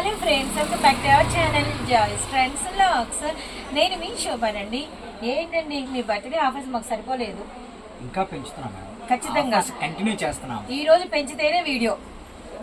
Hello friends welcome back to our channel Joyce friends లాక్స్ నేను మీ శోభానండి. ఏంటండి మీ బర్త్డే ఆఫర్స్ మాకు సరిపోలేదు? ఇంకా పెంచుతున్నాం మేడం. ఖచ్చితంగా. కంటిన్యూ చేస్తున్నాం. ఈ రోజు పెంచితేనే వీడియో.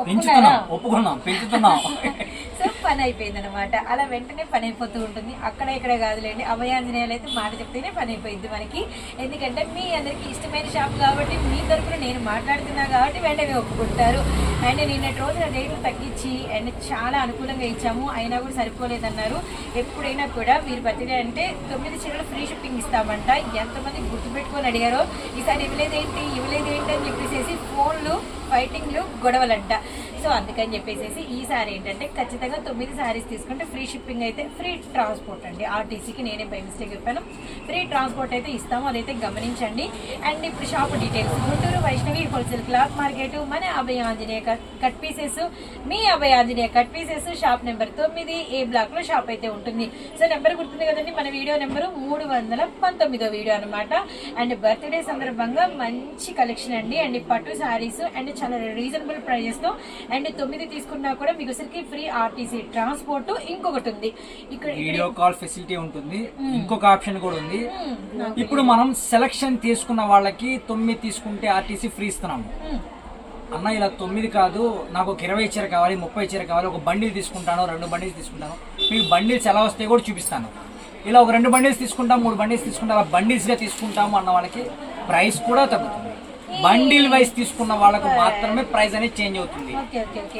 పెంచుతున్నాం ఒప్పుకున్నాం పెంచుతున్నాం. సో పని అయిపోయింది అనమాట అలా వెంటనే పని అయిపోతూ ఉంటుంది. అక్కడ ఇక్కడ కాదులేండి. అభయాంజనేయాలు అయితే మాట చెప్తేనే పని అయిపోయింది మనకి. ఎందుకంటే మీ అందరికి ఇష్టమైన షాప్ కాబట్టి మీ తరపున నేను మాట్లాడుతున్నా కాబట్టి వెంటనే ఒప్పుకుంటారు. అండ్ నిన్నటి రోజున రేట్లు తగ్గించి అండ్ చాలా అనుకూలంగా ఇచ్చాము. అయినా కూడా సరిపోలేదన్నారు. ఎప్పుడైనా కూడా మీరు బర్త్డే అంటే తొమ్మిది చీరలు ఫ్రీ షిప్పింగ్ ఇస్తామంట. ఎంతమంది గుర్తుపెట్టుకొని అడిగారో ఈసారి ఇవ్వలేదేంటి ఇవ్వలేదేంటి అని చెప్పేసి ఫోన్లు ఫైటింగ్లు గొడవలంట. సో అందుకని చెప్పేసి ఈసారి ఏంటంటే ఖచ్చితంగా తొమ్మిది శారీస్ తీసుకుంటే ఫ్రీ షిప్పింగ్ అయితే ఫ్రీ ట్రాన్స్పోర్ట్ అండి. ఆర్టీసీకి నేనే బై మిస్టేక్ చెప్పాను. ఫ్రీ ట్రాన్స్పోర్ట్ అయితే ఇస్తాము అదైతే గమనించండి. అండ్ ఇప్పుడు shop details. Guntur Vaishnavi wholesale cloth market మన Abhaya Anjaneya cut- cut pieces. మీ Abhaya Anjaneya cut pieces shop number తొమ్మిది ఏ బ్లాక్లో షాప్ అయితే ఉంటుంది. సో నెంబర్ గుర్తుంది కదండి మన వీడియో నెంబర్ మూడు వందల పంతొమ్మిదో వీడియో అనమాట అండ్ బర్త్డే సందర్భంగా మంచి కలెక్షన్ అండి. అండ్ పట్టు శారీస్ అండ్ చాలా రీజనబుల్ ప్రైజెస్తో. అండ్ తొమ్మిది తీసుకున్నా కూడా మీకు సరికి ఫ్రీ ఆర్టీసీ ట్రాన్స్పోర్ట్ ఇంకొకటి ఉంది. ఇక్కడ వీడియో కాల్ ఫెసిలిటీ ఉంటుంది. ఇంకొక ఆప్షన్ కూడా ఉంది. ఇప్పుడు మనం సెలక్షన్ తీసుకున్న వాళ్ళకి తొమ్మిది తీసుకుంటే ఆర్టీసీ ఫ్రీ ఇస్తున్నాము. అన్న ఇలా తొమ్మిది కాదు నాకు ఒక ఇరవై చీర కావాలి ముప్పై చీర కావాలి ఒక బండిల్ తీసుకుంటాను రెండు బండిల్స్ తీసుకుంటాను. మీకు బండిల్స్ ఎలా వస్తాయి కూడా చూపిస్తాను. ఇలా ఒక రెండు బండిల్స్ తీసుకుంటాం మూడు బండిల్స్ తీసుకుంటాం అలా బండిల్స్గా తీసుకుంటాము అన్న వాళ్ళకి ప్రైస్ కూడా తగ్గుతుంది. బండిల్ వైస్ తీసుకున్న వాళ్ళకు మాత్రమే ప్రైస్ అనేది చేంజ్ అవుతుంది.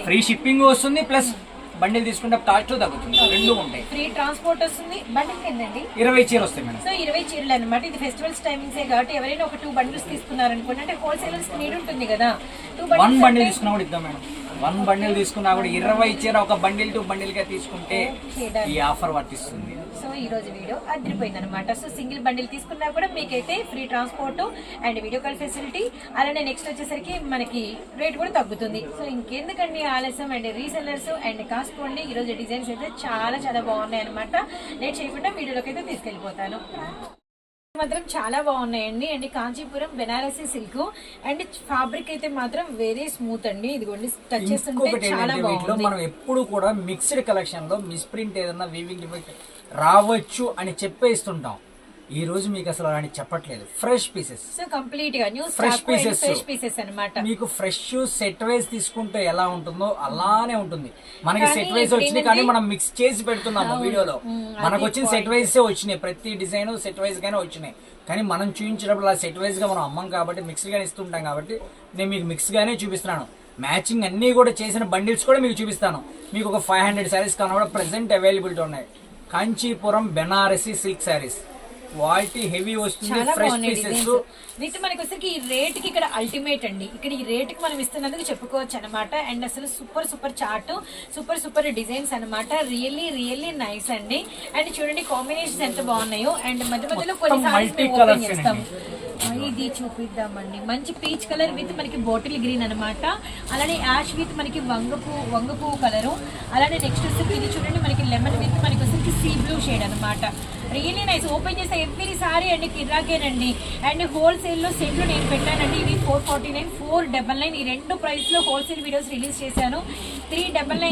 ఫ్రీ షిప్పింగ్ వస్తుంది ప్లస్ బండిల్ తీసుకుంటే కాస్ట్ తగ్గుతుంది. రెండు ఉంటాయి. ఫ్రీ ట్రాన్స్పోర్ట్ వస్తుంది. బండిల్ ఏంటండి ఇరవై చీర వస్తాయి మేడం. సో ఇరవై చీరలు అనమాట ఇది ఫెస్టివల్స్ టైమింగ్సే కాబట్టి ఎవరైనా ఒక టూ బండిల్స్ తీసుకున్నారనుకోండి అంటే హోల్సేలర్స్ నీడ్ ఉంటుంది కదా. టూ వన్ బండిల్ తీసుకున్నా కూడా ఇద్దాం మేడం. వన్ బండిల్ తీసుకున్నా కూడా ఇరవై చీర ఒక బండిల్ టు బండిల్గా తీసుకుంటే ఈ ఆఫర్ వర్తిస్తుంది. సో ఈ రోజు వీడియో అదిరిపోయింది అనమాట సో సింగిల్ బండిల్ తీసుకున్నా కూడా మీకైతే free transport and video call facility. అలానే నెక్స్ట్ వచ్చేసరికి మనకి రేట్ కూడా తగ్గుతుంది. సో ఇంకెందుకండి ఆలస్యం అండ్ రీసెల్లర్స్ అండ్ కాసుకోండి ఈ రోజు డిజైన్స్ అయితే చాలా చాలా బాగున్నాయి అనమాట నేను చేయకుండా వీడియోలోకి అయితే తీసుకెళ్ళిపోతాను. మాత్రం చాలా బాగున్నాయండి. And Kanchipuram Banarasi silk. And fabric అయితే మాత్రం వెరీ స్మూత్ అండి. ఇదిగోండి టచ్ చేస్తుంటే చాలా బాగుంది మనం ఎప్పుడు కూడా మిక్స్డ్ కలెక్షన్లో మిస్ప్రింట్ ఏదన్నా వీవింగ్ రావచ్చు అని చెప్పే ఇస్తుంటాం ఈ రోజు మీకు అసలు అలాంటి చెప్పట్లేదు. ఫ్రెష్ పీసెస్ సో కంప్లీట్గా. New Fresh stock pieces. Fresh pieces అన్నమాట. మీకు ఫ్రెష్ సెట్ వైజ్ తీసుకుంటే ఎలా ఉంటుందో అలానే ఉంటుంది. మనకి సెట్ వైజ్ వచ్చినాయి కానీ మనం మిక్స్ చేసి పెడుతున్నాము వీడియోలో. మనకు వచ్చిన సెట్ వైజ్ వచ్చినాయి. ప్రతి డిజైన్ సెట్ వైజ్ గానే వచ్చినాయి. కానీ మనం చూపించేటప్పుడు అలా సెట్ వైజ్గా మనం అమ్మం కాబట్టి మిక్స్ గానే ఇస్తుంటాం కాబట్టి నేను మీకు మిక్స్ గానే చూపిస్తున్నాను. మ్యాచింగ్ అన్ని కూడా చేసిన బండిల్స్ కూడా మీకు చూపిస్తాను. మీకు ఒక ఫైవ్ హండ్రెడ్ శారీస్ కావాలి కూడా ప్రెసెంట్ అవైలబిలిటీ ఉన్నాయి. Kanchipuram Banarasi silk saris quality heavy వస్తుంది ఫ్రెష్ పీసెస్. విత్ మనకి ఈ రేట్కి ఇక్కడ అల్టిమేట్ అండి. ఇక్కడ ఈ రేట్కి మనం ఇస్తున్నందుకు చెప్పుకోవచ్చు అనమాట అండ్ అసలు super super chart super super designs అన్నమాట రియల్లీ రియల్లీ నైస్ అండి. అండ్ చూడండి కాంబినేషన్స్ ఎంత బాగున్నాయో. అండ్ మధ్య మధ్యలో కొన్ని ఓపెన్ చేస్తాం. ఇది చూపిద్దామండి. మంచి పీచ్ కలర్ విత్ మనకి బాటిల్ గ్రీన్ అన్నమాట అలానే యాష్ విత్ మనకి వంగపూ వంగపూ కలరు అలానే నెక్స్ట్ వచ్చేసి ఇది చూడండి మనకి లెమన్ విత్ మనకి వచ్చేసి సీ బ్లూ షేడ్ అన్నమాట. రియల్లీ నైస్ ఓపెన్ చేస్తే ఎవ్రీ సారీ అండి కిరాకేనండి అండ్ హోల్సేల్లో సెట్లు నేను పెట్టానండి. ఇవి four forty nine four double nine ఈ రెండు ప్రైస్లో హోల్సేల్ వీడియోస్ రిలీజ్ చేశాను. Three double nine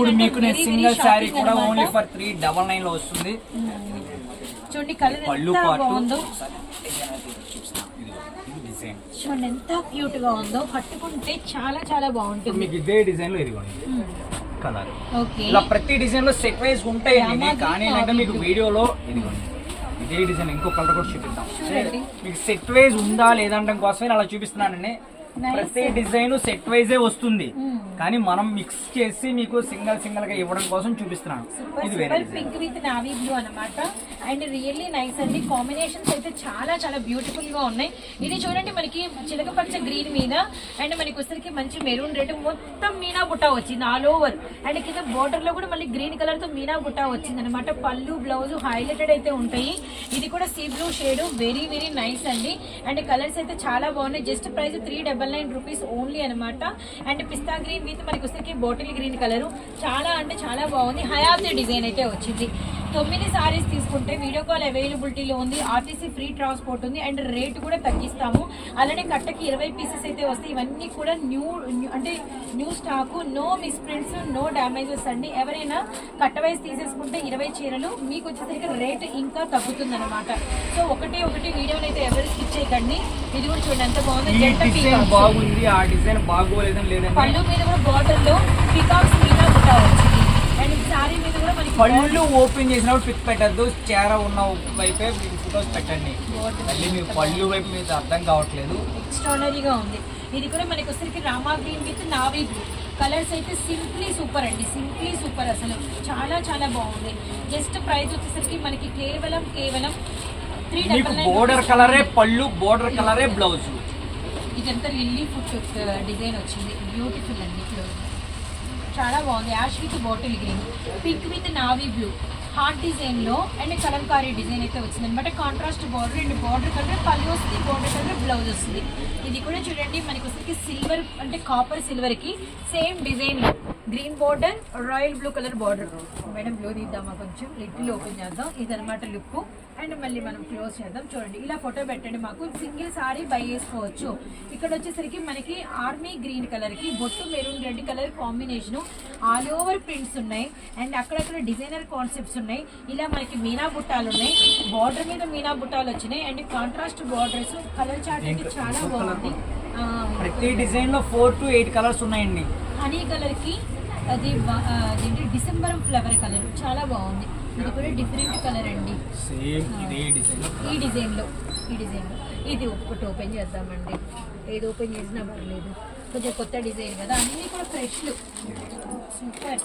single shocking కూడా. ఓన్లీ ఫర్ త్రీ డబల్ నైన్లో వస్తుంది. చూడండి కలర్ ఎంత బాగుందో. చూడండి ఎంత క్యూట్గా ఉందో. కట్టుకుంటే చాలా చాలా బాగుంటుంది. మీకు ఇదే డిజైన్లో ఇదిగోండి. కలర్. ఇలా ప్రతి డిజైన్లో సెట్ వైజ్ ఉంటాయండి రామాది, కానీ ఏంటంటే మీకు. వీడియోలో ఇదిగోండి ఇదే డిజైన్ ఇంకో కలర్ కూడా చూపిద్దాం. మీకు సెట్ వైజ్ ఉందా లేదంటే కోసమే అలా చూపిస్తున్నానండి. ప్రతి డిజైన్ సెట్ వైజే వస్తుంది. Hmm. కానీ మనం మిక్స్ చేసి మీకు సింగల్ సింగల్గా ఇవ్వడం కోసం చూపిస్తున్నాను. ఇది వేరే అండ్ రియల్లీ నైస్ అండి. కాంబినేషన్స్ అయితే చాలా చాలా బ్యూటిఫుల్గా ఉన్నాయి. ఇది చూడండి మనకి చిలకపచ్చ గ్రీన్ మీద. అండ్ మనకి వచ్చరికి మంచి మెరూన్ రెడ్ మొత్తం మీనా గుట్ట వచ్చింది ఆల్ ఓవర్. అండ్ కింద బోర్డర్లో కూడా మళ్ళీ గ్రీన్ కలర్తో మీనా బుట్ట వచ్చింది అనమాట పళ్ళు బ్లౌజ్ హైలైటెడ్ అయితే ఉంటాయి. ఇది కూడా sea blue shade very very nice అండి. అండ్ కలర్స్ అయితే చాలా బాగున్నాయి. Just price three double nine rupees only అనమాట అండ్ పిస్తా గ్రీన్ విత్ మనకి వచ్చరికి బాటిల్ గ్రీన్ కలర్ చాలా అంటే చాలా బాగుంది. హయాబ్ది డిజైన్ అయితే వచ్చింది. తొమ్మిది సారీస్ తీసుకుంటే వీడియో కాల్ అవైలబిలిటీలో ఉంది. ఆర్టీసీ ఫ్రీ ట్రాన్స్పోర్ట్ ఉంది. అండ్ రేట్ కూడా తగ్గిస్తాము. అలానే కట్టకి ఇరవై పీసెస్ అయితే వస్తాయి. ఇవన్నీ కూడా న్యూ అంటే new stock no misprints no damages అండి. ఎవరైనా కట్ట వైజ్ తీసేసుకుంటే ఇరవై చీరలు మీకు వచ్చేసరికి రేట్ ఇంకా తగ్గుతుంది అనమాట సో ఒకటి ఒకటి వీడియోని అయితే ఎవరు స్కిప్ చేయకండి. ఇది కూడా చూడండి ఎంత బాగుంది. జంట. బాగుంది. ఆ డిజైన్ బాగోలేదని లేదండి. పళ్ళు మీద కూడా బార్డర్లో పికాక్స్ మీద బుట్ట వచ్చింది అండ్ సారీ మీద కూడా మనకి పళ్ళు ఓపెన్ చేసినప్పుడు పిక్ పెట్టద్దు చీర ఉన్న వైపే మీకు ఫొటోస్ పెట్టండి. మళ్ళీ మీ పళ్ళు వైపు మీకు అర్థం కావట్లేదు. ఎక్స్ట్రాడనరీగా ఉంది. ఇది కూడా మనకి వచ్చరికి Rama green with navy blue. Colours అయితే సింప్లీ సూపర్ అండి. సింప్లీ సూపర్ అసలు. చాలా చాలా బాగుంది. జస్ట్ ప్రైస్ వచ్చేసరికి మనకి కేవలం కేవలం త్రీ డబల్ బోర్డర్ కలరే పళ్ళు బోర్డర్ కలరే బ్లౌజ్ ఇదంతా లిల్లీ ఫుట్ డిజైన్ వచ్చింది. బ్యూటిఫుల్ అండి. క్లోజ్ చాలా బాగుంది. Ash with bottle green pink with navy blue. Heart డిజైన్లో అండ్ కలంకారీ డిజైన్ అయితే వచ్చింది. అనమాట contrast border and border colour పళ్ళు వస్తుంది బార్డర్ కలర్ బ్లౌజ్ వస్తుంది. ఇది కూడా చూడండి మనకి వస్తుంది సిల్వర్ అంటే copper సిల్వర్కి same design green border royal blue colour border madam blue తీద్దామా కొంచెం? లిటిల్ ఓపెన్ చేద్దాం. ఇది లుక్ అండ్ మళ్ళీ మనం క్లోజ్ చేద్దాం. చూడండి ఇలా ఫోటో పెట్టండి మాకు. సింగిల్ సారీ బై చేసుకోవచ్చు. ఇక్కడ వచ్చేసరికి మనకి ఆర్మీ గ్రీన్ కలర్కి బొట్టు maroon red colour combination all over prints ఉన్నాయి. అండ్ అక్కడక్కడ డిజైనర్ కాన్సెప్ట్స్ ఉన్నాయి. ఇలా మనకి మీనా బుట్టాలు ఉన్నాయి. బార్డర్ మీద మీనా బుట్టాలు వచ్చినాయి. And contrast borders colour chart అయితే చాలా బాగుంది. ప్రతి డిజైన్లో ఫోర్ టు ఎయిట్ కలర్స్ ఉన్నాయండి. హనీ కలర్కి అది డిసెంబర్ ఫ్లవర్ కలర్. చాలా బాగుంది. ఇది కూడా డిఫరెంట్ కలర్ అండి. సేమ్ ఇదే డిజైన్ ఈ డిజైన్లో ఈ డిజైన్లో ఇది ఒక్కటి ఓపెన్ చేద్దామండి. ఏది ఓపెన్ చేసినా పర్లేదు. కొంచెం కొత్త డిజైన్ కదా అన్నీ కూడా ఫ్రెష్లు సూపర్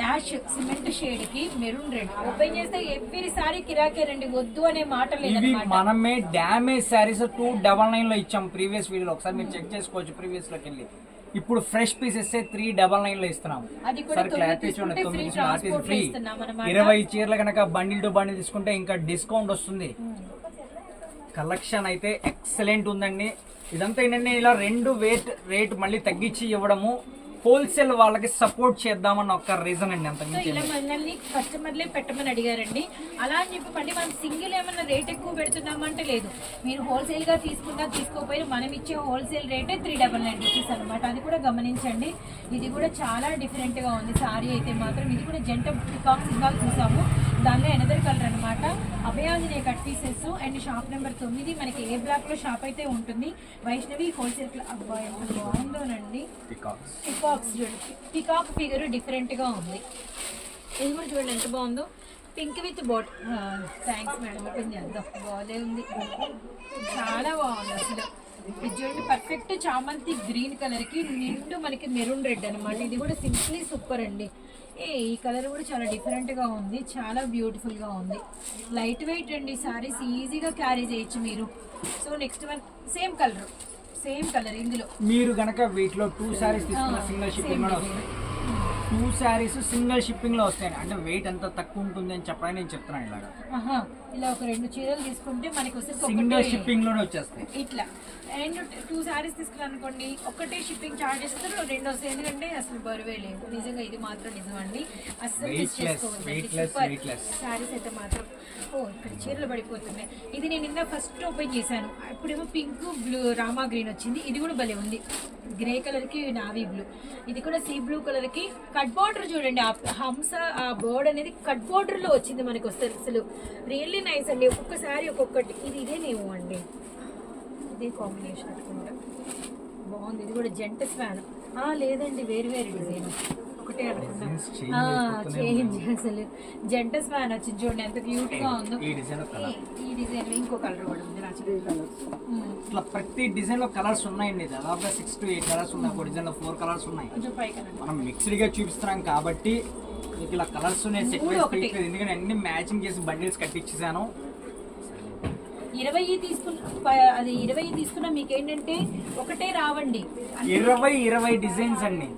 యాష్ సిమెంట్ షేడ్కి మెరూన్ రెడ్ ఓపెన్ చేస్తే ఎవ్రీ సారీ కిరాకేనండి వద్దు అనే మాట లేదనమాట మనమే డ్యామేజ్ శారీస్ టూ డబల్ నైన్లో ఇచ్చాం ప్రీవియస్ వీడియోలో ఒకసారి మీరు చెక్ చేసుకోవచ్చు ప్రీవియస్లోకి వెళ్ళి. ఇప్పుడు ఫ్రెష్ పీసెస్ త్రీ డబల్ నైన్లో ఇస్తున్నాం అది కూడా సార్ క్లారిటీ చూడండి తొమ్మిది ఆర్టీసీ ఫ్రీ. ఇరవై చీరలు కనుక బండిల్ టు బండిల్ తీసుకుంటే ఇంకా డిస్కౌంట్ వస్తుంది. కలెక్షన్ అయితే ఎక్సలెంట్ ఉందండి. ఇదంతా ఏంటంటే ఇలా రెండు రేట్ రేట్ మళ్ళీ తగ్గించి ఇవ్వడము. హోల్సేల్ వాళ్ళకి సపోర్ట్ చేద్దామన్న ఒక రీజన్ అండి అంత ఇలా మనల్ని కస్టమర్లే పెట్టమని అడిగారండి. అలా అని చెప్పి మళ్ళీ మనం సింగిల్ ఏమన్నా రేట్ ఎక్కువ పెడుతున్నామంటే లేదు. మీరు హోల్సేల్గా తీసుకున్నా తీసుకోపోయినా మనం ఇచ్చే హోల్సేల్ రేటే త్రీ డబల్ నైన్ రూపీస్ అనమాట అది కూడా గమనించండి. ఇది కూడా చాలా డిఫరెంట్గా ఉంది. సారీ అయితే మాత్రం ఇది కూడా జంట పికాక్ సింగాల్ చూసాము. దానిలో ఎనదర్ కలర్ అనమాట Abhayanjaneya cut pieces and shop number తొమ్మిది. మనకి ఏ బ్లాక్లో షాప్ అయితే ఉంటుంది? వైష్ణవి హోల్సేల్ అబ్బాయి ఎంత బాగుందోనండి. పికాక్స్ చూడండి పికాక్ ఫిగర్ డిఫరెంట్గా ఉంది. ఇది కూడా చూడండి ఎంత బాగుందో. పింక్ విత్ బాట్ థ్యాంక్స్ మేడం ఓపెన్ చేద్దాం. బాగాలే ఉంది. చాలా బాగుంది అసలు. ఇది చూడండి పర్ఫెక్ట్ చామంతి గ్రీన్ కలర్కి నిండు మనకి మెరూన్ రెడ్ అన్నమాట. ఇది కూడా సింప్లీ సూపర్ అండి. ఏ ఈ కలర్ కూడా చాలా డిఫరెంట్గా ఉంది చాలా బ్యూటిఫుల్గా ఉంది. లైట్ వెయిట్ అండి సారీస్ ఈజీగా క్యారీ చేయొచ్చు మీరు. So next one same colour same colour ఇందులో. మీరు గనక వీటిలో టూ శారీస్ తీసుకున్న సింగిల్ వస్తాయి టూ శారీస్ సింగిల్ షిప్పింగ్లో వస్తాయి అంటే వెయిట్ ఎంత తక్కువ ఉంటుంది అని చెప్పడానికి నేను చెప్తున్నాను ఇలాగా. ఇలా ఒక రెండు చీరలు తీసుకుంటే మనకి వచ్చేసి సింగిల్ షిప్పింగ్లోనే వచ్చేస్తాయి. ఇట్లా. అండ్ టూ సారీస్ తీసుకున్నాను అనుకోండి ఒకటే షిప్పింగ్ చార్జ్ ఇస్తారు రెండు వస్తాయి ఎందుకంటే అసలు బరువే లేదు. నిజంగా ఇది మాత్రం నిజం అండి అసలు. సారీస్ అయితే మాత్రం. ఓ చీరలు పడిపోతున్నాయి. ఇది నేను నిన్న ఫస్ట్ ఓపెన్ చేశాను. ఇప్పుడేమో పింక్ బ్లూ రామా గ్రీన్ వచ్చింది. ఇది కూడా భలే ఉంది. గ్రే కలర్కి నావీ బ్లూ ఇది కూడా సీ బ్లూ కలర్కి. కట్ బార్డర్ చూడండి ఆ హంస ఆ బోర్డ్ అనేది కట్ బార్డర్లో వచ్చింది మనకు వస్తుంది అసలు రియల్లీ నైస్ అండి. ఒక్కొక్కసారి ఒక్కొక్కటి. ఇది ఇదేనేమో అండి. ఇదే కాంబినేషన్ అనుకుంటా. బాగుంది. ఇది కూడా జంట స్వాన్ లేదండి. వేరు వేరు డిజైన్. ఒకటే చేంజ్ అసలు. జంట స్వాన్ వచ్చింది చూడండి ఎంత క్యూట్గా ఉందో. ఈ డిజైన్ ఈ- డిజైన్ ఇంకో కలర్ కూడా ఉంది ఇట్లా ప్రతి డిజైన్లో కలర్స్ ఉన్నాయండి. దాదాపుగా సిక్స్ టు ఎయిట్ కలర్స్ ఉన్నాయి. ఒక డిజైన్లో ఫోర్ కలర్స్ ఉన్నాయి. మనం మిక్స్డ్గా చూపిస్తున్నాం కాబట్టి మీకు ఇలా కలర్స్ నేను సెట్ చేసి ఎందుకంటే అన్ని మ్యాచింగ్ చేసి బండిల్స్ కట్టించేసాను ఇరవై తీసుకున్న అది ఇరవై తీసుకున్న మీకు ఏంటంటే ఒకటే రావండి. ఇరవై ఇరవై డిజైన్స్ అండి.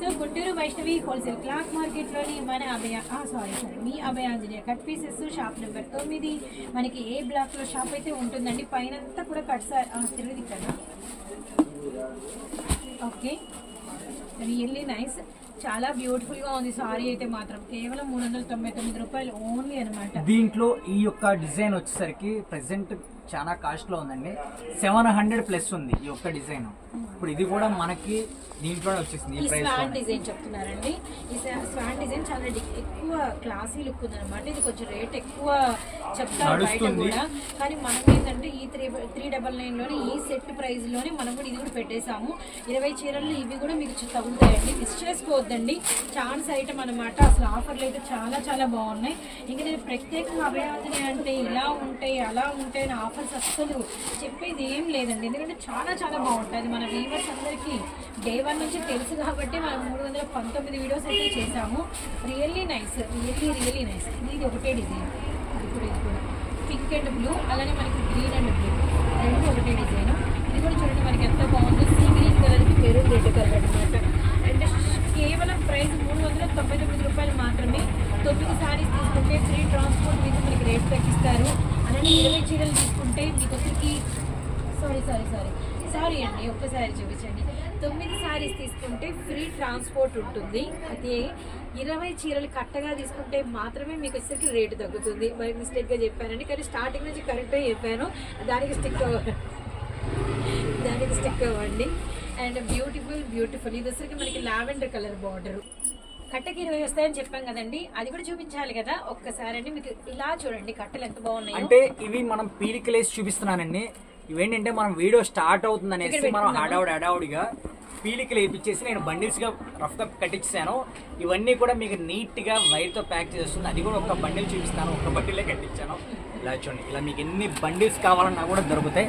So Guntur Vaishnavi wholesale cloth మార్కెట్లోని మన అభయ సారీ సారీ మీ Abhayanjaneya cut pieces shop number తొమ్మిది. మనకి ఏ బ్లాక్లో షాప్ అయితే ఉంటుందండి? పైన అంతా కూడా కట్ తిరిగి కదా ఓకే రియల్లీ నైస్ చాలా బ్యూటిఫుల్గా ఉంది సారీ అయితే మాత్రం. కేవలం మూడు వందల తొంభై తొమ్మిది రూపాయలు ఓన్లీ అనమాట దీంట్లో ఈ యొక్క డిజైన్ వచ్చేసరికి ప్రెసెంట్ చాలా కాస్ట్లో ఉందండి. సెవెన్ హండ్రెడ్ ప్లస్ ఉంది ఈ యొక్క డిజైన్ ఇప్పుడు ఇది కూడా మనకి దీంట్లోనే వచ్చేసింది ఈ స్వాన్ డిజైన్ చెప్తున్నారండి. ఈ స్వా- స్వాన్ డిజైన్ చాలా ఎక్కువ క్లాసీ లుక్ ఉందన్నమాట. ఇది కొంచెం రేట్ ఎక్కువ చెప్తారు బయట. కూడా. కానీ మనం ఏంటంటే ఈ త్రీ త్రీ డబల్ నైన్లోనే ఈ సెట్ ప్రైస్లోనే మనం కూడా ఇది కూడా పెట్టేశాము. ఇరవై చీరలు ఇవి కూడా మీకు తగులుతాయండి. మిస్ చేసుకోవద్దండి. ఛాన్స్ ఐటమ్ అనమాట అసలు ఆఫర్లు అయితే చాలా చాలా బాగున్నాయి. ఇంకా నేను ప్రత్యేకంగా అభయాదిని అంటే ఇలా ఉంటాయి అలా ఉంటాయి అని ఆఫర్స్ అస్సలు చెప్పేది ఏం లేదండి. ఎందుకంటే చాలా చాలా బాగుంటుంది మన వీవర్స్ అందరికీ డే వన్ నుంచి తెలుసు కాబట్టి మనం మూడు వందల పంతొమ్మిది వీడియోస్ అయితే చేసాము really nice really really nice. ఇది ఒకటే డిజైన్. ఇది కూడా ఇది కూడా. పింక్ అండ్ బ్లూ అలానే మనకి గ్రీన్ అండ్ బ్లూ. రెండు ఒకటే డిజైన్. ఇది కూడా చూడండి మనకి ఎంత బాగుందో. సీ గ్రీన్ కలర్కి పేరు రెడ్ కలర్ అనమాట అండ్ కేవలం ప్రైస్ మూడు వందల తొంభై తొమ్మిది రూపాయలు మాత్రమే. తొమ్మిది సారీస్ తీసుకుంటే ఫ్రీ ట్రాన్స్పోర్ట్ మీద మనకి రేట్ తగ్గిస్తారు. అలానే ఇరవై చీరలు తీసుకుంటే మీకు ఒకరికి సారీ సారీ సారీ సారీ అండి ఒక్కసారి చూపించండి. తొమ్మిది సారీస్ తీసుకుంటే ఫ్రీ ట్రాన్స్పోర్ట్ ఉంటుంది. అదే ఇరవై చీరలు కట్టగా తీసుకుంటే మాత్రమే మీకు వచ్చేసరికి రేటు తగ్గుతుంది. మరి మిస్టేక్గా చెప్పానండి కానీ స్టార్టింగ్ నుంచి కరెక్ట్గా చెప్పాను. దానికి స్టిక్ అవ్వ దానికి స్టిక్ అవ్వండి. అండ్ బ్యూటిఫుల్ బ్యూటిఫుల్ ఇది వచ్చరికి మనకి లావెండర్ కలర్ బార్డరు కట్టకి ఇరవై వస్తాయని చెప్పాం కదండి. అది కూడా చూపించాలి కదా. ఒక్కసారి అండి మీకు ఇలా చూడండి కట్టలు ఎంత బాగున్నాయో. అంటే ఇవి మనం పీలికలేసి చూపిస్తున్నానండి. ఇవేంటంటే మనం వీడియో స్టార్ట్ అవుతుంది అనేసి మనం హడావుడి హడావుడిగా పీలికలు వేపించేసి నేను బండిల్స్గా రఫ్గా కట్టించాను ఇవన్నీ కూడా మీకు నీట్గా వైర్తో ప్యాక్ చేస్తుంది. అది కూడా ఒక బండిల్ చూపిస్తాను. ఒక బండిలే కట్టించాను. ఇలా చూడండి. ఇలా మీకు ఎన్ని బండిల్స్ కావాలన్నా కూడా దొరుకుతాయి.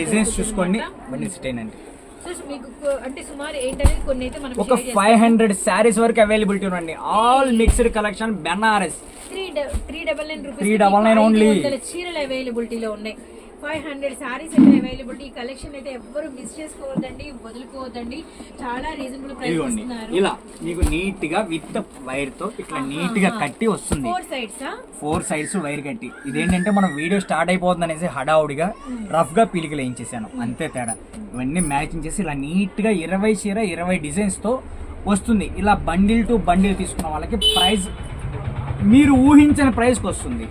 డిజైన్స్ చూసుకోండి. బండిల్స్ అండి సో మీకు కొ- అంటే సుమారు ఏంటనేది కొన్ని అయితే మనం ఒక ఫైవ్ హండ్రెడ్ శారీస్ వరకు అవైలబిలిటీ ఉందండి. All mixed collection Banaras three three double nine rupees Three double nine only. చీరలు అవైలబిలిటీలో ఉన్నాయి. ఫైవ్ హండ్రెడ్ సారీస్ అయితే అవైలబిలిటీ. ఈ కలెక్షన్ అయితే ఎవ్వరు మిస్ చేసుకోవద్దండి వదులుకోవద్దండి. చాలా రీజనబుల్ ప్రైస్ ఇస్తున్నారు. ఇలా మీకు నీట్గా విత్ వైర్తో ఇట్లా నీట్గా కట్టి వస్తుంది. Four sides four sides wire కట్టి. ఇదేంటంటే మనం వీడియో స్టార్ట్ అయిపోతుంది అనేసి హడావుడిగా రఫ్గా పీలికలు వేయించేసాను. అంతే తేడా. ఇవన్నీ మ్యాచింగ్ చేసి ఇలా నీట్గా ఇరవై చీర ఇరవై డిజైన్స్తో వస్తుంది. ఇలా బండిల్ టు బండిల్ తీసుకున్న వాళ్ళకి ప్రైస్ మీరు ఊహించని ప్రైస్కి వస్తుంది.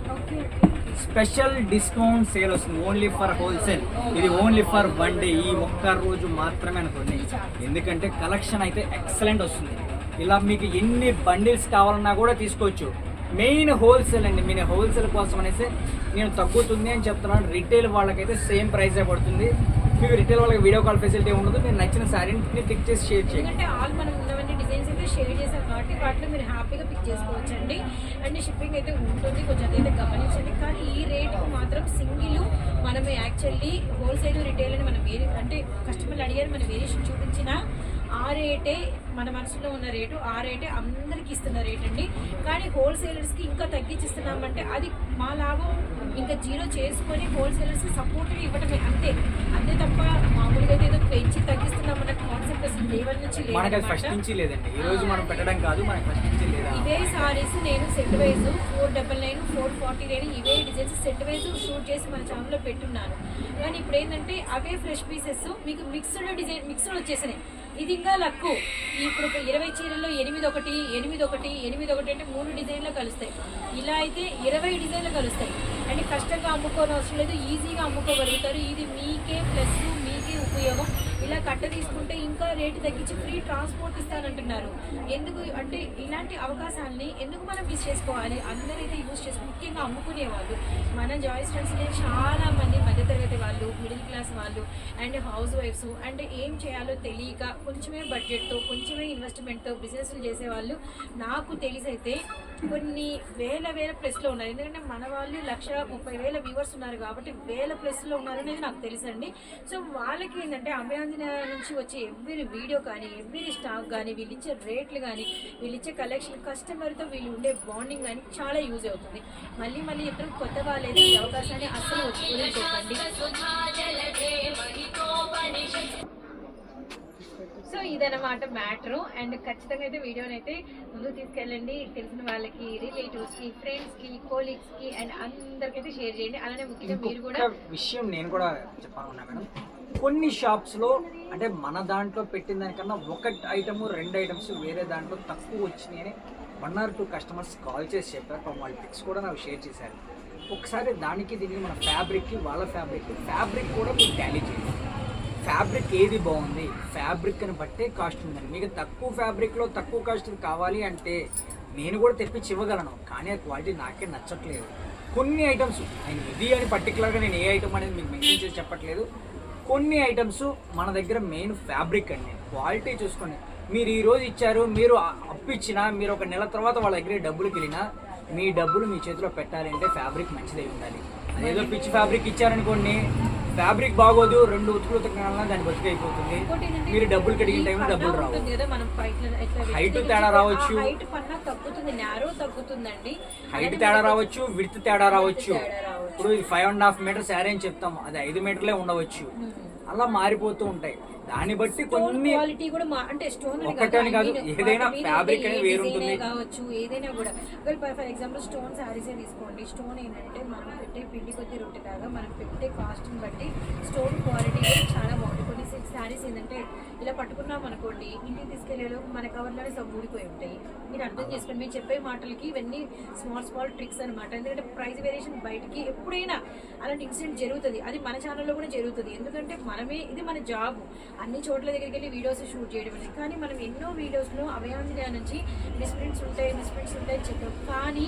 స్పెషల్ డిస్కౌంట్ సేల్ వస్తుంది. Only for wholesale. ఇది ఓన్లీ ఫర్ వన్ డే. ఈ ఒక్క రోజు మాత్రమే అనుకోండి. ఎందుకంటే కలెక్షన్ అయితే ఎక్సలెంట్ వస్తుంది. ఇలా మీకు ఎన్ని బండిల్స్ కావాలన్నా కూడా తీసుకోవచ్చు. మెయిన్ హోల్సేల్ అండి. మీ హోల్సేల్ కోసం అనేసి నేను తగ్గుతుంది అని చెప్తున్నాను. రిటైల్ వాళ్ళకైతే సేమ్ ప్రైసే పడుతుంది. మీకు రిటైల్ వాళ్ళకి వీడియో కాల్ ఫెసిలిటీ ఉండదు. మీరు నచ్చిన శారీని క్లిక్ చేసి షేర్ చేయండి ఎందుకంటే ఆల్ మనం ఉన్నవన్నీ డిజైన్స్ అయితే షేర్ చేశాను కాబట్టి వాటిలో మీరు హ్యాపీగా పిక్ చేసుకోవచ్చు అండి అండ్ షిప్పింగ్ అయితే ఉంటుంది కొంచెం అదైతే గమనించండి. కానీ ఈ రేటుకు మాత్రం సింగిల్ మనం యాక్చువల్లీ హోల్సేల్ రిటైల్ అని మనం వేరే అంటే కస్టమర్లు అడిగారు మనం వేరియేషన్ చూపించినా ఆ రేటే మన మనసులో ఉన్న రేటు ఆ రేటే అందరికి ఇస్తున్న రేట్ అండి. కానీ హోల్సేలర్స్కి ఇంకా తగ్గించిస్తున్నామంటే అది మా లాభం. ఇంకా జీరో చేసుకొని హోల్సేలర్స్కి సపోర్ట్ ఇవ్వడమే అంతే. అంతే తప్ప మామూలుగా అయితే ఏదో పెంచి తగ్గిస్తున్నామన్న కాన్సెప్ట్ అసలు లేవర్ నుంచి ఇవే సారీస్ నేను set wise four double nine four forty nine ఇవే డిజైన్స్ సెట్ వైజ్ షూట్ చేసి మన ఛానల్లో పెట్టున్నాను. కానీ ఇప్పుడు ఏంటంటే అవే ఫ్రెష్ పీసెస్ మీకు మిక్స్డ్ డిజైన్ మిక్స్డ్ వచ్చేసినాయి. ఇది ఇంకా లక్కు. ఇప్పుడు ఇరవై చీరల్లో ఎనిమిది ఒకటి ఎనిమిది ఒకటి ఎనిమిది ఒకటి అంటే మూడు డిజైన్లు కలుస్తాయి. ఇలా అయితే ఇరవై డిజైన్లు కలుస్తాయి. అంటే కష్టంగా అమ్ముకోని అవసరం లేదు ఈజీగా అమ్ముకోగలుగుతారు. ఇది మీకే ప్లస్ మీకే ఉపయోగం. ఇలా కట్ట తీసుకుంటే ఇంకా రేటు తగ్గించి ఫ్రీ ట్రాన్స్పోర్ట్ ఇస్తానంటున్నారు. ఎందుకు అంటే ఇలాంటి అవకాశాలని ఎందుకు మనం మిస్ చేసుకోవాలి? అందరైతే యూజ్ చేసుకుని ముఖ్యంగా అమ్ముకునే వాళ్ళు మన జాయిస్ ఫ్రెండ్స్లో చాలా మంది మధ్యతరగతి వాళ్ళు మిడిల్ క్లాస్ వాళ్ళు అండ్ హౌస్ వైఫ్స్ అండ్ ఏం చేయాలో తెలియక కొంచెమే బడ్జెట్తో కొంచెమే ఇన్వెస్ట్మెంట్తో బిజినెస్లు చేసేవాళ్ళు. నాకు తెలిసైతే కొన్ని వేల వేల ప్లస్లో ఉన్నారు. ఎందుకంటే మన వాళ్ళు లక్ష ముప్పై వేల వ్యూవర్స్ ఉన్నారు కాబట్టి వేల ప్లస్లో ఉన్నారు అనేది నాకు తెలుసండి. సో వాళ్ళకి ఏంటంటే అభయాంజనేయ నుంచి వచ్చే ఎవ్రీ వీడియో కానీ ఎవ్రీ స్టాక్ కానీ వీళ్ళు ఇచ్చే రేట్లు కానీ వీళ్ళు ఇచ్చే కలెక్షన్ కస్టమర్తో వీళ్ళు ఉండే బాండింగ్ కానీ చాలా యూజ్ అవుతుంది. మళ్ళీ మళ్ళీ ఇద్దరు కొత్త వాళ్ళు ఈ అవకాశాన్ని అస్సలు వచ్చి వదిలిపెట్టండి సో ఇదన్నమాట మ్యాటర్. అండ్ ఖచ్చితంగా అయితే వీడియోని అయితే ముందుకు తీసుకెళ్ళండి. తెలిసిన వాళ్ళకి రిలేటివ్స్కి ఫ్రెండ్స్కి కోలీగ్స్కి అండ్ అందరికైతే షేర్ చేయండి. అలానే ముఖ్యంగా మీరు కూడా విషయం నేను కూడా చెప్పాలన్నా మేడం. కొన్ని షాప్స్లో అంటే మన దాంట్లో పెట్టిన దానికన్నా ఒక ఐటమ్ రెండు ఐటమ్స్ వేరే దాంట్లో తక్కువ వచ్చినాయని one or two customers call చేసి చెప్పారు. పాపం వాళ్ళ పిక్స్ కూడా నాకు షేర్ చేశారు. ఒకసారి దానికి దీనికి మన ఫ్యాబ్రిక్కి వాళ్ళ ఫ్యాబ్రిక్ ఫ్యాబ్రిక్ కూడా మీరు టాలీ చేయండి. ఫ్యాబ్రిక్ ఏది బాగుంది? ఫ్యాబ్రిక్ని బట్టే కాస్ట్ ఉందండి. మీకు తక్కువ ఫ్యాబ్రిక్లో తక్కువ కాస్ట్ కావాలి అంటే నేను కూడా తెప్పించి ఇవ్వగలను కానీ ఆ క్వాలిటీ నాకే నచ్చట్లేదు. కొన్ని ఐటమ్స్ నేను ఇది అని పర్టికులర్గా నేను ఏ ఐటమ్ అనేది మీకు మెన్షన్ చేసి చెప్పట్లేదు. కొన్ని ఐటమ్స్ మన దగ్గర మెయిన్ ఫ్యాబ్రిక్ అండి. క్వాలిటీ చూసుకోండి మీరు ఈ రోజు ఇచ్చారు మీరు అప్పు ఇచ్చినా మీరు ఒక నెల తర్వాత వాళ్ళ దగ్గర డబ్బులకి వెళ్ళినా మీ డబ్బులు మీ చేతిలో పెట్టాలి అంటే ఫ్యాబ్రిక్ మంచిదై ఉండాలి. అదేదో పిచ్చి ఫ్యాబ్రిక్ ఇచ్చారనుకోండి ఫ్యాబ్రిక్ బాగోదు రెండు ఉతుకులు ఉతకడం దాని ఇంకోటి ఏంటంటే మీరు డబ్బులు కడిగిన టైంలో డబ్బులు రావు. వ్యక్తిగత తేడా రావచ్చు. హైట్ తేడా రావచ్చు విడ్త్ తేడా రావచ్చు. తేడా రావచ్చు. ఇప్పుడు five and half metres sari అని చెప్తాం అది ఐదు మీటర్లే ఉండవచ్చు. అలా మారిపోతూ ఉంటాయి. దాన్ని బట్టి కొన్ని క్వాలిటీ కూడా అంటే స్టోన్ ఒక్కటని కాదు, ఏదైనా fabric అనేది వేరు ఉంటుంది. కావచ్చు ఏదైనా కూడా. ఫర్ ఎగ్జాంపుల్ స్టోన్ శారీసే తీసుకోండి. స్టోన్ ఏంటంటే మనం పెట్టే పిండి కొద్ది రొట్టె లాగా మనం పెట్టే కాస్ట్ని బట్టి స్టోన్ క్వాలిటీ చాలా బాగుంటుంది. కొన్ని శారీస్ ఏంటంటే ఇలా పట్టుకున్నాం అనుకోండి ఇంటికి తీసుకెళ్ళేలోపు మన కవర్లోనే సబ్బు ఊడిపోయి ఉంటాయి. మీరు అర్థం చేసుకోండి మేము చెప్పే మాటలకి ఇవన్నీ స్మాల్ స్మాల్ ట్రిక్స్ అనమాట ఎందుకంటే ప్రైస్ వేరియేషన్ బయటికి ఎప్పుడైనా అలాంటి ఇన్సిడెంట్ జరుగుతుంది. అది మన ఛానల్లో కూడా జరుగుతుంది. ఎందుకంటే మనమే ఇది మన జాబ్ అన్ని చోట్ల దగ్గరికి వెళ్ళి వీడియోస్ షూట్ చేయడం అనేది. కానీ మనం ఎన్నో వీడియోస్లో అభయాంజనేయ నుంచి మిస్ప్రింట్స్ ఉంటాయి మిస్ప్రింట్స్ ఉంటాయి చెప్పాం. కానీ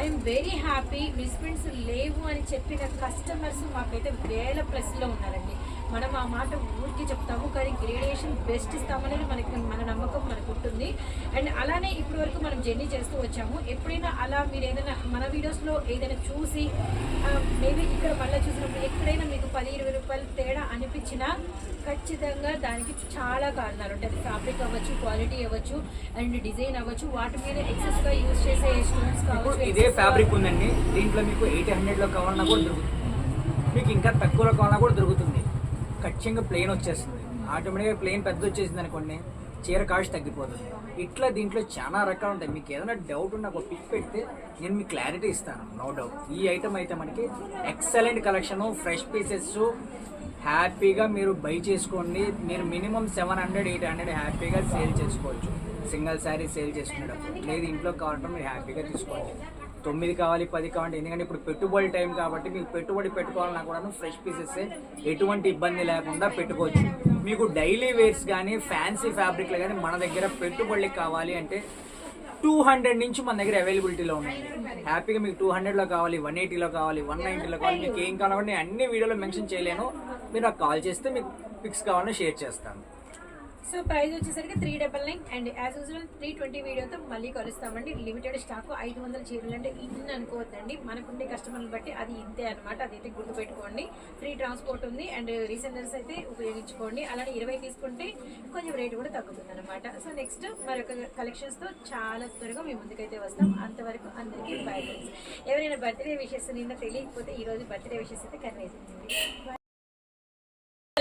ఐఎమ్ వెరీ హ్యాపీ మిస్ప్రింట్స్ లేవు అని చెప్పిన కస్టమర్స్ మాకైతే వేల ప్లస్లో ఉన్నారండి. మనం ఆ మాట ఊరికి చెప్తాము కానీ గ్రేడియేషన్ బెస్ట్ ఇస్తామనేది మనకి మన నమ్మకం మనకు ఉంటుంది. అండ్ అలానే ఇప్పటి వరకు మనం జర్నీ చేస్తూ వచ్చాము. ఎప్పుడైనా అలా మీరు ఏదైనా మన వీడియోస్లో ఏదైనా చూసి మేబీ ఇక్కడ మళ్ళీ చూసినప్పుడు ఎక్కడైనా మీకు పది ఇరవై రూపాయలు తేడా అనిపించినా ఖచ్చితంగా దానికి చాలా కారణాలు ఉంటాయి. అది ఫ్యాబ్రిక్ అవ్వచ్చు క్వాలిటీ అవ్వచ్చు అండ్ డిజైన్ అవ్వచ్చు. వాటి మీద ఎక్సెస్గా యూజ్ చేసే ఇప్పుడు కావచ్చు ఇదే ఫ్యాబ్రిక్ ఉందండి. దీంట్లో మీకు ఎయిట్ హండ్రెడ్లో కావాలన్నా కూడా దొరుకుతుంది. మీకు ఇంకా తక్కువలో కావాలన్నా కూడా దొరుకుతుంది. ఖచ్చితంగా ప్లెయిన్ వచ్చేస్తుంది. ఆటోమేటిక్గా ప్లెయిన్ పెద్ద వచ్చేసింది అనుకోండి చీర కాస్ట్ తగ్గిపోతుంది. ఇట్లా దీంట్లో చాలా రకాలు ఉంటాయి. మీకు ఏదైనా డౌట్ ఉన్న ఒక పిక్ పెడితే నేను మీకు క్లారిటీ ఇస్తాను. నో డౌట్ ఈ ఐటమ్ అయితే మనకి ఎక్సలెంట్ కలెక్షన్ ఫ్రెష్ పీసెస్ హ్యాపీగా మీరు బై చేసుకోండి. మీరు minimum seven hundred eight hundred హ్యాపీగా సేల్ చేసుకోవచ్చు. సింగిల్ శారీ సేల్ చేసుకునేటప్పుడు. లేదు ఇంట్లో కావాలంటే మీరు హ్యాపీగా తీసుకోవచ్చు. తొమ్మిది కావాలి పది కావాలి ఎందుకంటే ఇప్పుడు పెట్టుబడి టైం కాబట్టి మీకు పెట్టుబడి పెట్టుకోవాలన్నా కూడా ఫ్రెష్ పీసెస్ ఎటువంటి ఇబ్బంది లేకుండా పెట్టుకోవచ్చు. మీకు డైలీ వేర్స్ కానీ ఫ్యాన్సీ ఫ్యాబ్రిక్లు కానీ మన దగ్గర పెట్టుబడులకి కావాలి అంటే టూ హండ్రెడ్ నుంచి మన దగ్గర అవైలబిలిటీలో ఉన్నాయి. హ్యాపీగా మీకు టూ హండ్రెడ్లో కావాలి వన్ ఎయిటీలో కావాలి వన్ నైంటీలో కావాలి మీకు ఏం కావాలంటే నేను అన్ని వీడియోలో మెన్షన్ చేయలేను. మీరు నాకు కాల్ చేస్తే మీకు పిక్స్ కావాలని షేర్ చేస్తాను. సో ప్రైస్ వచ్చేసరికి three double nine and as usual three twenty వీడియోతో మళ్ళీ కలుస్తామండి. లిమిటెడ్ స్టాక్ ఐదు వందల చీరలు అంటే ఇన్ని అనుకోవద్దండి. మనకుండే కస్టమర్లు బట్టి అది ఇంతే అనమాట అదైతే గుర్తుపెట్టుకోండి. ఫ్రీ ట్రాన్స్పోర్ట్ ఉంది అండ్ రీసెండర్స్ అయితే ఉపయోగించుకోండి. అలానే ఇరవై తీసుకుంటే కొంచెం రేట్ కూడా తగ్గుతుంది అనమాట సో నెక్స్ట్ మరొక కలెక్షన్స్తో చాలా త్వరగా మీ ముందుకైతే వస్తాం. అంతవరకు అందరికీ బై ఎవరైనా బర్త్డే విషెస్ నిన్న తెలియకపోతే ఈ రోజు బర్త్డే విషెస్ అయితే కన్వేసింది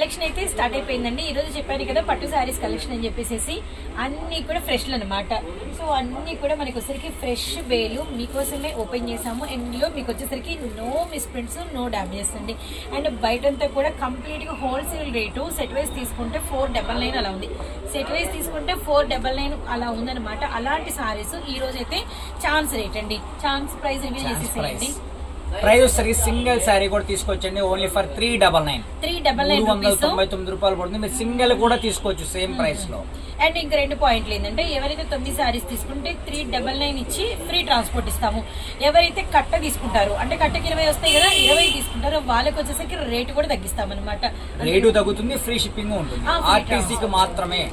కలెక్షన్ అయితే స్టార్ట్ అయిపోయిందండి. ఈ రోజు చెప్పాను కదా పట్టు శారీస్ కలెక్షన్ అని చెప్పేసి అన్ని కూడా ఫ్రెష్లు అనమాట సో అన్ని కూడా మనకి వచ్చేసరికి ఫ్రెష్ వేలు మీకోసమే ఓపెన్ చేసాము ఇందులో మీకు వచ్చేసరికి నో మిస్ప్రింట్స్ నో డ్యామేజెస్ అండి అండ్ బయటంతా కూడా కంప్లీట్గా హోల్సేల్ రేటు సెట్ వైజ్ తీసుకుంటే ఫోర్ డబల్ నైన్ అలా ఉంది. సెట్ వైజ్ తీసుకుంటే ఫోర్ డబల్ నైన్ అలా ఉందన్నమాట. అలాంటి సారీస్ ఈ రోజు అయితే ఛాన్స్ రేట్ అండి. ఛాన్స్ ప్రైస్ రివీల్ చేసేసేయండి. ప్రైస్ వచ్చేసరికి సింగిల్ శారీ కూడా తీసుకొచ్చండి. Only for three double nine three double nine వందల తొంభై తొమ్మిది రూపాయలు పడుతుంది. మీరు సింగిల్ కూడా తీసుకోవచ్చు సేమ్ ప్రైస్లో అండ్ ఇంక రెండు పాయింట్లు ఏంటంటే ఎవరైతే తొమ్మిది సారీస్ తీసుకుంటే త్రీ డబల్ నైన్ ఇచ్చి ఫ్రీ ట్రాన్స్పోర్ట్ ఇస్తాము. ఎవరైతే కట్ట తీసుకుంటారు అంటే కట్టకి ఇరవై వస్తాయి కదా ఇరవై తీసుకుంటారో వాళ్ళకి వచ్చేసరికి రేటు కూడా తగ్గిస్తాం అనమాట రేటు తగ్గుతుంది ఫ్రీ షిప్పింగ్ ఉంటుంది. ఆర్టీసీకి మాత్రమే.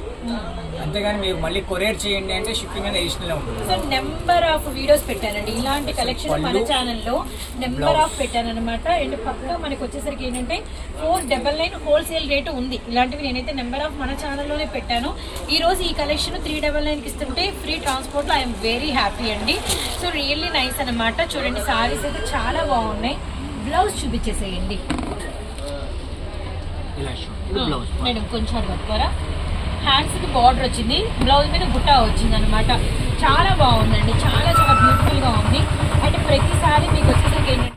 అంతేగాని మీరు మళ్ళీ కొరియర్ చేయండి అంటే షిప్పింగ్ అనేది అడిషనల్ ఉంటుంది సో నెంబర్ ఆఫ్ వీడియోస్ పెట్టానండి. ఇలాంటి కలెక్షన్ మన ఛానల్లో నెంబర్ ఆఫ్ పెట్టాను అనమాట అండ్ పక్క మనకి వచ్చేసరికి ఏంటంటే four double nine wholesale rate ఉంది. ఇలాంటివి నేనైతే నెంబర్ ఆఫ్ మన ఛానల్లోనే పెట్టాను. ఈ రోజు ఈ కలెక్షన్ త్రీ డబల్ నైన్కి ఇస్తుంటే ఫ్రీ ట్రాన్స్పోర్ట్లో ఐఎమ్ వెరీ హ్యాపీ అండి. సో రియల్లీ నైస్ అనమాట చూడండి సారీస్ అయితే చాలా బాగున్నాయి. బ్లౌజ్ చూపించేసేయండి. మేడం కొంచెం పట్టుకోరా హ్యాండ్స్కి బార్డర్ వచ్చింది. బ్లౌజ్ మీద బుట్ట వచ్చింది అనమాట చాలా బాగుందండి. చాలా చాలా బ్యూటిఫుల్గా ఉంది. అంటే ప్రతిసారి మీకు వచ్చేసరికి